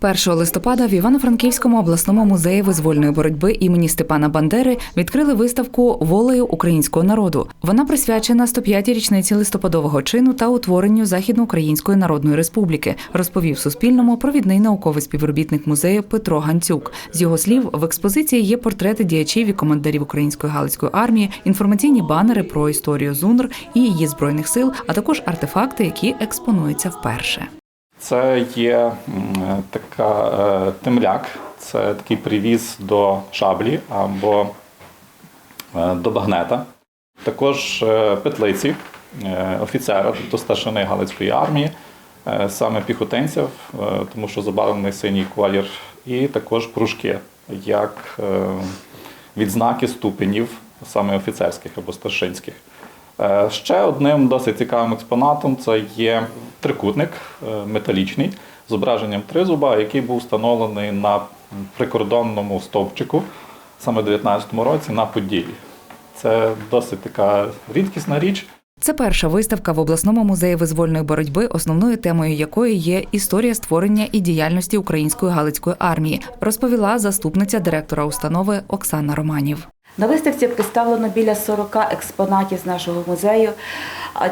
1 листопада в Івано-Франківському обласному музеї визвольної боротьби імені Степана Бандери відкрили виставку Волею українського народу. Вона присвячена 105-й річниці листопадового чину та утворенню Західноукраїнської Народної Республіки, розповів Суспільному провідний науковий співробітник музею Петро Ганцюк. З його слів, в експозиції є портрети діячів і командирів української галицької армії, інформаційні банери про історію ЗУНР і її збройних сил, а також артефакти, які експонуються вперше. Це є така е, темляк, це такий привіз до шаблі або е, до багнета. Також е, петлиці офіцера, тобто старшини Галицької армії, саме піхотинців, тому що забарвлений синій колір, і також пружки, як відзнаки ступенів, саме офіцерських або старшинських. Ще одним досить цікавим експонатом це є трикутник металічний зображенням тризуба, який був встановлений на прикордонному стовпчику саме в 19-му році на Поділлі. Це досить така рідкісна річ. Це перша виставка в обласному музеї визвольної боротьби, основною темою якої є історія створення і діяльності української галицької армії, розповіла заступниця директора установи Оксана Романів. На виставці представлено біля 40 експонатів з нашого музею.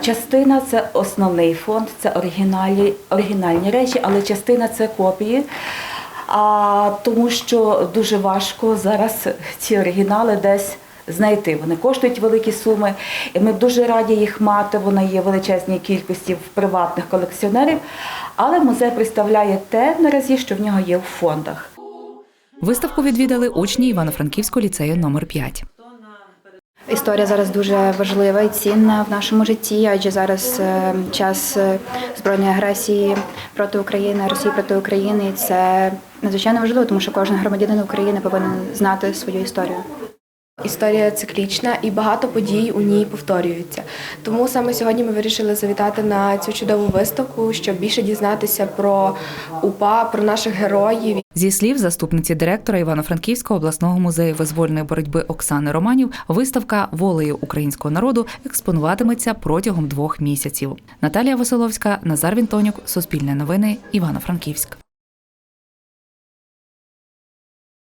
Частина це основний фонд, це оригінальні, оригінальні речі, але частина це копії. А, тому що дуже важко зараз ці оригінали десь знайти. Вони коштують великі суми, і ми дуже раді їх мати. Вони є в величезній кількості в приватних колекціонерів. Але музей представляє те наразі, що в нього є в фондах. Виставку відвідали учні Івано-Франківського ліцею номер 5 Історія зараз дуже важлива і цінна в нашому житті, адже зараз е, час е, збройної агресії проти України, Росії проти України. Це надзвичайно важливо, тому що кожен громадянин України повинен знати свою історію. Історія циклічна і багато подій у ній повторюються. Тому саме сьогодні ми вирішили завітати на цю чудову виставку, щоб більше дізнатися про УПА, про наших героїв. Зі слів заступниці директора Івано-Франківського обласного музею визвольної боротьби Оксани Романів, виставка волею українського народу експонуватиметься протягом двох місяців. Наталія Василовська, Назар Вінтонюк, Суспільне новини, Івано-Франківськ.